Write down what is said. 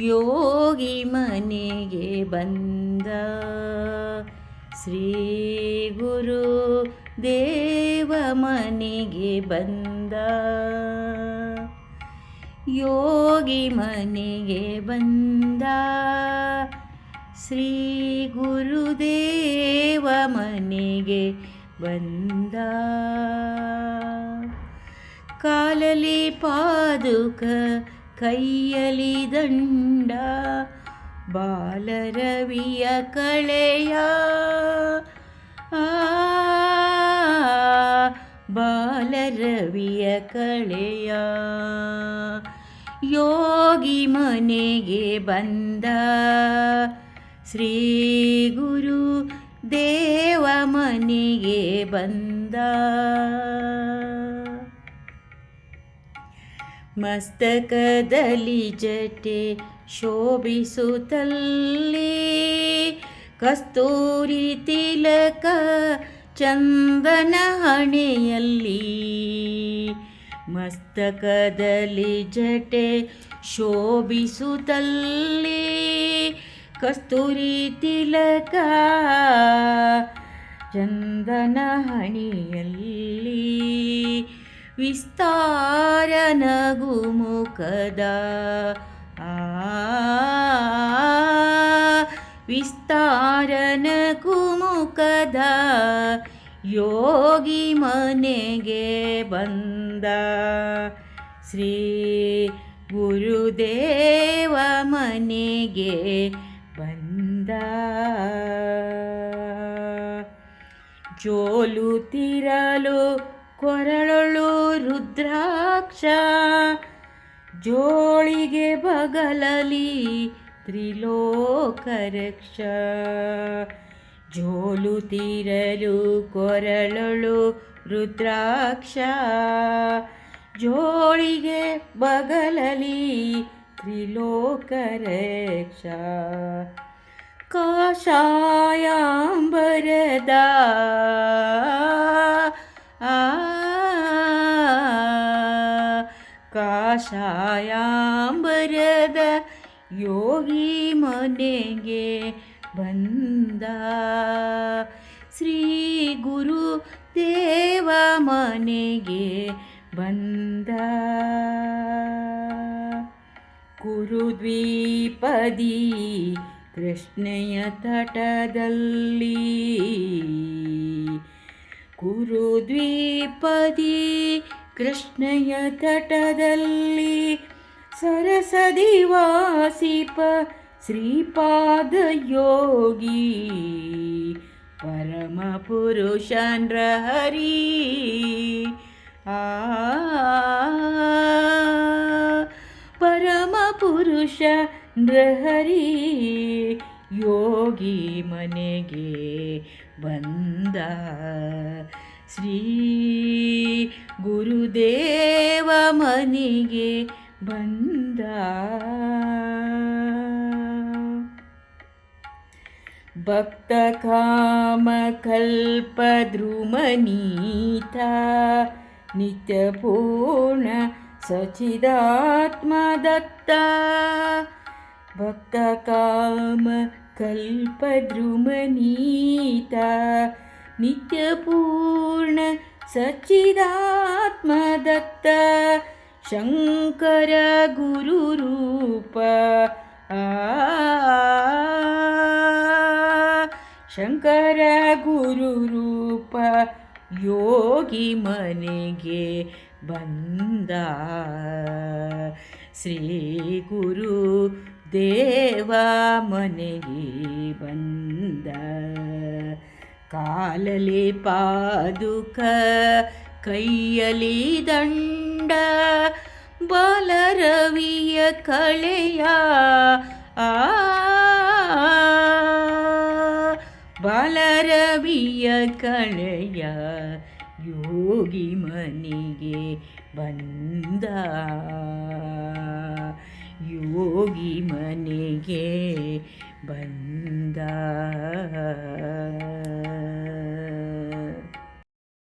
ಯೋಗಿ ಮನೆಗೆ ಬಂದ. ಶ್ರೀ ಗುರು ದೇವ ಮನೆಗೆ ಬಂದ. ಯೋಗಿ ಮನೆಗೆ ಬಂದ. ಶ್ರೀ ಗುರುದೇವ ಮನೆಗೆ ಬಂದ. ಕಾಲಲಿ ಪಾದುಕ ಕೈಯಲಿ ದಂಡ ಬಾಲರವಿಯ ಕಳೆಯ. ಬಾಲರವಿಯ ಕಳೆಯ. ಯೋಗಿ ಮನೆಗೆ ಬಂದ ಶ್ರೀ ಗುರು ದೇವ ಮನೆಗೆ ಬಂದ. ಮಸ್ತಕದಲ್ಲಿ ಜಟೆ ಶೋಭಿಸುತ್ತಲ್ಲಿ. ಕಸ್ತೂರಿ ತಿಲಕ ಚಂದನ ಹಣೆಯಲ್ಲಿ. ಮಸ್ತಕದಲ್ಲಿ ಜಟೆ ಶೋಭಿಸುತ್ತಲ್ಲಿ. ಕಸ್ತೂರಿ ತಿಲಕ ಚಂದನ ಹಣಿಯಲ್ಲಿ. ವಿಸ್ತಾರ ನಗುಮುಖದ ಆ ವಿಸ್ತಾರ ನಗುಮುಖದ ಯೋಗಿ ಮನೆಗೆ ಬಂದ ಶ್ರೀ ಗುರುದೇವ ಮನೆಗೆ ಬಂದ ಜೋಲು ತಿರಲು ಕೊರಳಳು ರುದ್ರಾಕ್ಷ ಜೋಳಿಗೆ ಬಗಲಲಿ ತ್ರಿಲೋಕರಕ್ಷ. ಜೋಲು ತೀರಲು ಕೊರಳಳು ರುದ್ರಾಕ್ಷ ಜೋಳಿಗೆ ಬಗಲಲಿ ತ್ರಿಲೋಕರಕ್ಷ. ಕಾಷಾಯಾಂಬರದ ಕಾಷಾಯಾಂಬರದ ಯೋಗಿ ಮನೆಗೆ ಬಂದ. ಶ್ರೀ ಗುರು ದೇವ ಮನೆಗೆ ಬಂದ. ಕುರುದ್ವೀಪದಿ ಕೃಷ್ಣೆಯ ತಟದಲ್ಲಿ ಕುರುದ್ವೀಪದಿ ಕೃಷ್ಣೆಯ ತಟದಲ್ಲಿ ಸರಸದಿ ವಾಸಿಪ ಶ್ರೀಪಾದ ಯೋಗಿ. ಪರಮ ಪುರುಷನ್ರ ಹರಿ. ಆ, ಪರಮ ಪುರುಷ ನೃಹರಿ ಯೋಗಿ ಮನೆಗೆ ಬಂದ ಶ್ರೀ ಗುರುದೇವ ಮನೆಗೆ ಬಂದ. ಭಕ್ತ ಕಾಮ ಕಲ್ಪ ಧ್ರುಮನೀತ ನಿತ್ಯ ಪೂರ್ಣ ಸಚಿದಾತ್ಮ ದತ್ತ ಭಕ್ತ ಕಾಮ ಕಲ್ಪ ಧ್ರುಮನೀತ ನಿತ್ಯ ಪೂರ್ಣ ಸಚ್ಚಿದಾತ್ಮ ದತ್ತ ಶಂಕರ ಗುರು ರೂಪ ಆ ಶಂಕರ ಗುರು ರೂಪ ಯೋಗಿ ಮನೆಗೆ ಬಂದ ಶ್ರೀ ಗುರು ದೇವ ಮನೆಗೆ ಬಂದ ಕಾಲಲಿ ಪಾದುಕ, ಕೈಯಲಿ ದಂಡ, ಬಾಲರವಿಯ ಕಳೆಯ ಆ, ಬಾಲರವಿಯ ಕಳೆಯ ಯೋಗಿ ಮನಿಗೆ ಬಂದ. ಯೋಗಿ ಮನೆಗೆ ಬಂದ.